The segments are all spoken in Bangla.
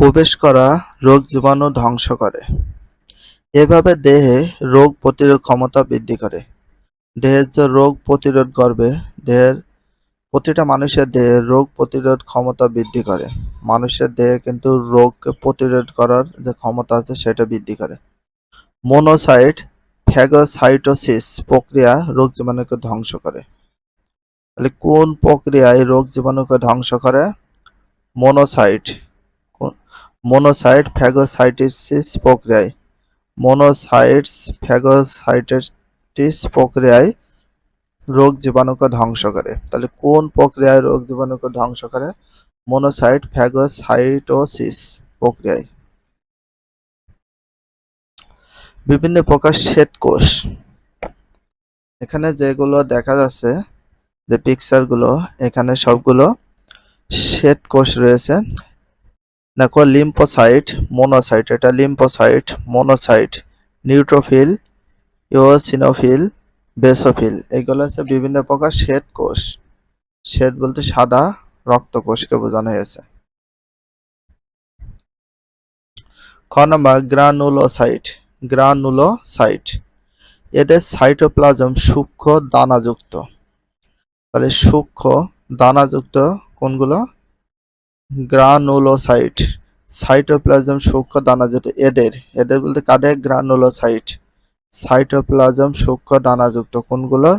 প্রবেশ করা রোগ জীবাণু ধ্বংস করে। এভাবে দেহে রোগ প্রতিরোধ ক্ষমতা বৃদ্ধি করে। দেহের যে রোগ প্রতিরোধ করবে, দেহের প্রতিটা মানুষের দেহে রোগ প্রতিরোধ ক্ষমতা বৃদ্ধি করে। মানুষের দেহে কিন্তু রোগকে প্রতিরোধ করার যে ক্ষমতা আছে, সেটা বৃদ্ধি করে। মোনোসাইট, ফ্যাগোসাইটোসিস প্রক্রিয়া রোগ জীবাণুকে ধ্বংস করে। তাহলে কোন প্রক্রিয়ায় রোগ জীবাণুকে ধ্বংস করে? মনোসাইট। মনোসাইট ফ্যাগোসাইটোসিস প্রক্রিয়ায় মনোসাইটস ফ্যাগোসাইটোসিস প্রক্রিয়ায় রোগ জীবাণুকে ধ্বংস করে। তাহলে কোন প্রক্রিয়ায় রোগ জীবাণুকে ধ্বংস করে? মনোসাইট ফ্যাগোসাইটোসিস প্রক্রিয়ায় বিভিন্ন প্রকার শ্বেতকোষ। এখানে যেগুলো দেখা যাচ্ছে, যে পিকচারগুলো এখানে সবগুলো শ্বেতকোষ রয়েছে। দেখো লিম্পোসাইট মোনোসাইট এটা lymphocyte monocyte neutrophil eosinophil basophil এগুলো হচ্ছে বিভিন্ন প্রকার শ্বেত কোষ। শ্বেত বলতে সাদা রক্ত কোষকে বোঝানো হয়েছে। খ নম্বর গ্রানুলোসাইট গ্রানুলোসাইট এদের সাইটোপ্লাজম সূক্ষ্ম দানাযুক্ত। তাহলে সূক্ষ্ম দানাযুক্ত কোনগুলো? গ্রানুলোসাইট, সাইটোপ্লাজম সূক্ষ্ম দানাযুক্ত এদের এদের বলতে কাদের? গ্রানুলোসাইট, সাইটোপ্লাজম সূক্ষ্ম দানাযুক্ত কোনগুলো?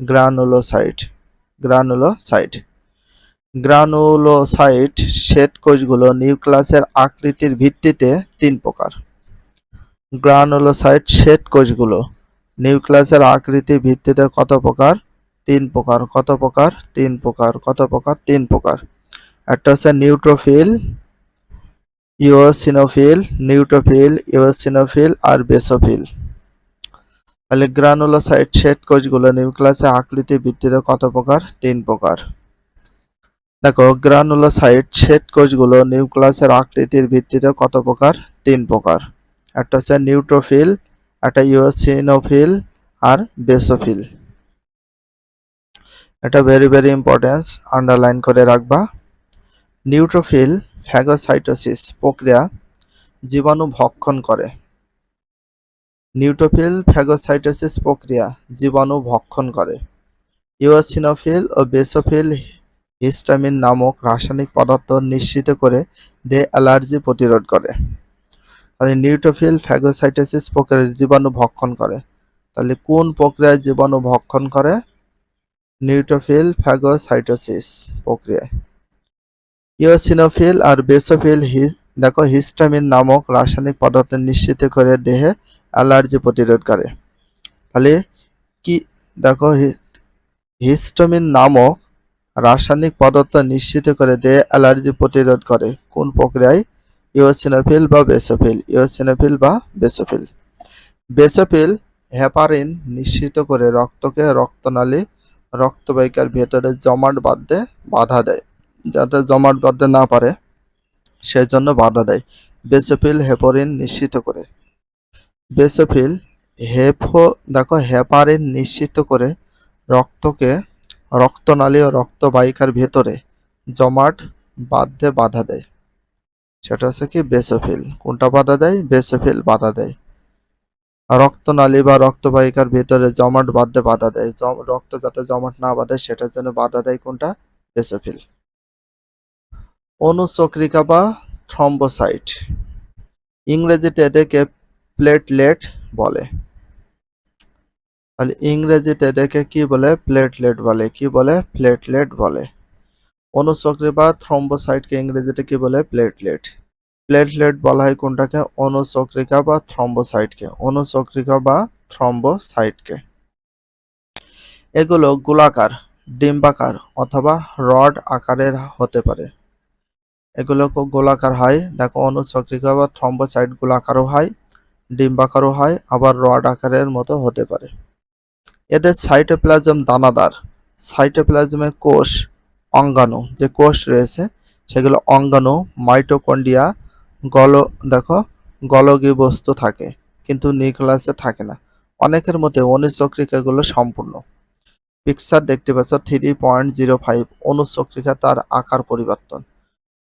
Granulocyte granulocyte. গ্রানুলোসাইট শ্বেত কোষগুলো নিউক্লিয়াসের আকৃতির ভিত্তিতে তিন প্রকার। গ্রানুলোসাইট শ্বেত কোষগুলো নিউক্লিয়াসের আকৃতির ভিত্তিতে কত প্রকার? তিন প্রকার। কত প্রকার? তিন প্রকার। কত প্রকার? তিন প্রকার। একটা হচ্ছে নিউট্রোফিল ইওসিনোফিল নিউট্রোফিল ইওসিনোফিল আর বেসোফিল তাহলে গ্রানুলোসাইট শ্বেত কোষগুলো নিউক্লিয়াসে আকৃতি ভিত্তিতে কত প্রকার? তিন প্রকার। দেখো গ্রানুলোসাইট শ্বেত কোষগুলো নিউক্লিয়াসের আকৃতির ভিত্তিতে কত প্রকার? তিন প্রকার। একটা হচ্ছে নিউট্রোফিল একটা ইওসিনোফিল আর বেসোফিল এটা ভেরি ভেরি ইম্পর্টেন্স আন্ডারলাইন করে রাখবা। নিউট্রোফিল ফ্যাগোসাইটোসিস প্রক্রিয়া জীবাণু ভক্ষণ করে। নিউট্রোফিল ফ্যাগোসাইটোসিস প্রক্রিয়া জীবাণু ভক্ষণ করে। ইওসিনোফিল ও বেসোফিল হিস্টামিন নামক রাসায়নিক পদার্থ নিশ্চিত করে দেহে অ্যালার্জি প্রতিরোধ করে। তাহলে নিউট্রোফিল ফ্যাগোসাইটোসিস প্রক্রিয়ায় জীবাণু ভক্ষণ করে। তাহলে কোন প্রক্রিয়ায় জীবাণু ভক্ষণ করে? নিউট্রোফিল ফ্যাগোসাইটোসিস প্রক্রিয়ায়। ইওসিনোফিল আর বেসোফিল দেখো, হিস্টামিন নামক রাসায়নিক পদার্থ নিশ্চিত করে দেহে অ্যালার্জি প্রতিরোধ করে। তাহলে কি, দেখো হিস্টামিন নামক রাসায়নিক পদার্থ নিশ্চিত করে দেহে অ্যালার্জি প্রতিরোধ করে। কোন প্রক্রিয়ায়? ইওসিনোফিল বা বেসোফিল। ইওসিনোফিল বা বেসোফিল। বেসোফিল হেপারিন নিশ্চিত করে রক্তকে রক্তনালী, রক্তবাহিকার ভেতরে জমাট বাঁধতে বাধা দেয়। যাতে জমাট বাঁধতে না পারে সেই জন্য বাধা দেয়। বেসোফিল হেপারিন নিশ্চিত করে। বেসোফিল হেফো দেখো, হেপারিন নিশ্চিত করে রক্তকে, রক্তনালী ও রক্তবাহিকার ভেতরে জমাট বাঁধতে বাধা দেয়। সেটা হচ্ছে কি? বেসোফিল। কোনটা বাধা দেয়? বেসোফিল বাধা দেয়। রক্তনালী বা রক্তবাহিকার ভেতরে জমাট বাঁধতে বাধা দেয়। রক্ত যাতে জমাট না বাঁধে, সেটার জন্য বাধা দেয় কোনটা? বেসোফিল। অনুচক্রিকা বা থ্রম্বোসাইট। ইংরেজিতে এদেরকে প্লেটলেট বলে। তাহলে ইংরেজিতে এদেরকে কি বলে? প্লেটলেট বলে। কি বলে? প্লেটলেট বলে। অনুচক্রি বা থ্রম্বোসাইটকে ইংরেজিতে কি বলে? প্লেটলেট। প্লেটলেট বলা হয় কোনটাকে? অনুচক্রিকা বা থ্রম্বোসাইটকে। অনুচক্রিকা বা থ্রম্বোসাইটকে। এগুলো গোলাকার, ডিম্বাকার অথবা রড আকারের হতে পারে। এগুলো গোলাকার হয়। দেখো অনুচক্রিকা বা থ্রম্বোসাইট গোলাকারও হয়, ডিম্বাকারও হয়, আবার রড আকারের মতো হতে পারে। এদের সাইটোপ্লাজম দানাদার। সাইটোপ্লাজমে কোষ অঙ্গাণু, যে কোষ রয়েছে, সেগুলো অঙ্গাণু মাইটোকন্ডিয়া গল দেখো, গলগী বস্তু থাকে, কিন্তু নিউক্লিয়াসে থাকে না। অনেকের মতে অনুচক্রিকাগুলো সম্পূর্ণ। পিকচার দেখতে পাচ্ছ থ্রি পয়েন্ট জিরো ফাইভ অনুচক্রিকা তার আকার পরিবর্তন।